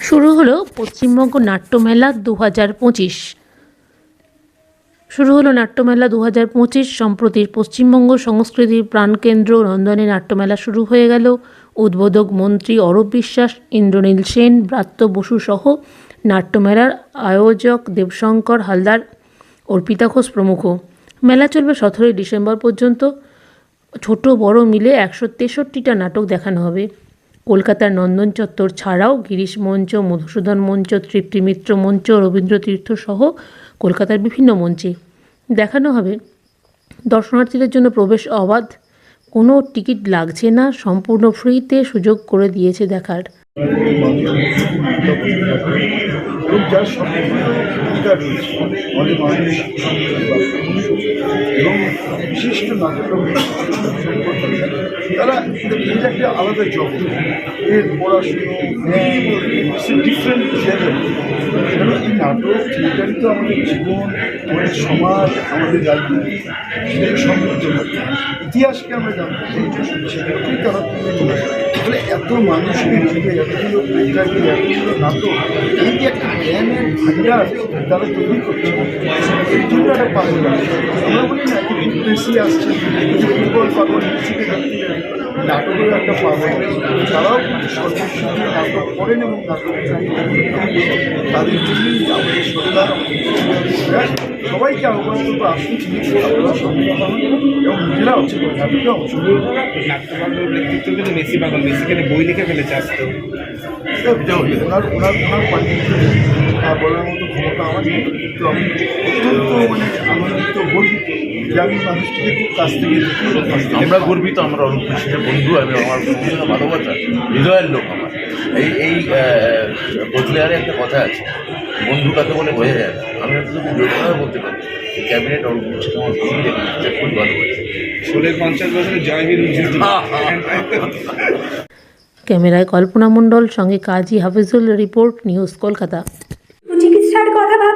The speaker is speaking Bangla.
শুরু হলো পশ্চিমবঙ্গ নাট্যমেলা দু হাজার পঁচিশ। শুরু হলো নাট্যমেলা দু হাজার পঁচিশ, সম্প্রতি পশ্চিমবঙ্গ সংস্কৃতির প্রাণকেন্দ্র নন্দনে নাট্যমেলা শুরু হয়ে গেল। উদ্বোধক মন্ত্রী অরূপ বিশ্বাস, ইন্দ্রনীল সেন, ব্রাত্য বসু সহ নাট্যমেলার আয়োজক দেবশঙ্কর হালদার, অর্পিতা ঘোষ প্রমুখ। মেলা চলবে সতেরোই ডিসেম্বর পর্যন্ত। ছোট বড় মিলে একশো তেষট্টিটা নাটক দেখানো হবে। কলকাতার নন্দন চত্বর ছাড়াও গিরিশ মঞ্চ, মধুসূদন মঞ্চ, তৃপ্তি মিত্র মঞ্চ, রবীন্দ্র তীর্থ সহ কলকাতার বিভিন্ন মঞ্চে দেখানো হবে। দর্শনার্থীদের জন্য প্রবেশ অবাধ। কোনো টিকিট লাগছে না সম্পূর্ণ ফ্রিতে সুযোগ করে দিয়েছে দেখার। বিশিষ্ট তারা এটা একটা আলাদা জগৎ এর পড়াশুনো ডিফারেন্ট লেভেল কারণ এই নাটক থিয়েটারই তো আমাদের জীবন, আমাদের সমাজ, আমাদের রাজনীতি সেটাকে সমৃদ্ধ ইতিহাসকে আমরা জানতে চাই সেটাকেই তারা তুলে এত মানুষকে এতগুলো এতগুলো নাটক এই যে একটা জ্ঞানের ভান্ডার তারা তৈরি করছে জন্য একটা পাগল। আমরা বলি না যে বিদেশি আসছে ফুটবল পাগল একটা পাগল তারাও দিয়ে নাটক করেন এবং নাটক তাদের জন্যই আমাদের সরকার সবাইকে আহ্বান করব আসুন পাবেন এবং নিজেরা হচ্ছে কিন্তু বই লিখে ওনার ওনার বলার মতো আমি গর্বিত আমি খুব কাছ থেকে আমরা গর্বিত, আমরা কৃষ্ণের বন্ধু এবং আমার ভালোবাসা, হৃদয়ের লোক আমার। এই এই কোচবিহারে একটা কথা আছে। বন্ধু কাকে বলে বোঝা যায় না। আমি হয়তো খুব যোগ্যতা বলতে পারি এই ক্যাবিনেট অল্প আমার দেখে খুব পঞ্চাশ বছরে উজ্জ্বল ক্যামেরায় কল্পনা মণ্ডল সঙ্গে কাজী হাফিজুল রিপোর্ট নিউজ কলকাতা।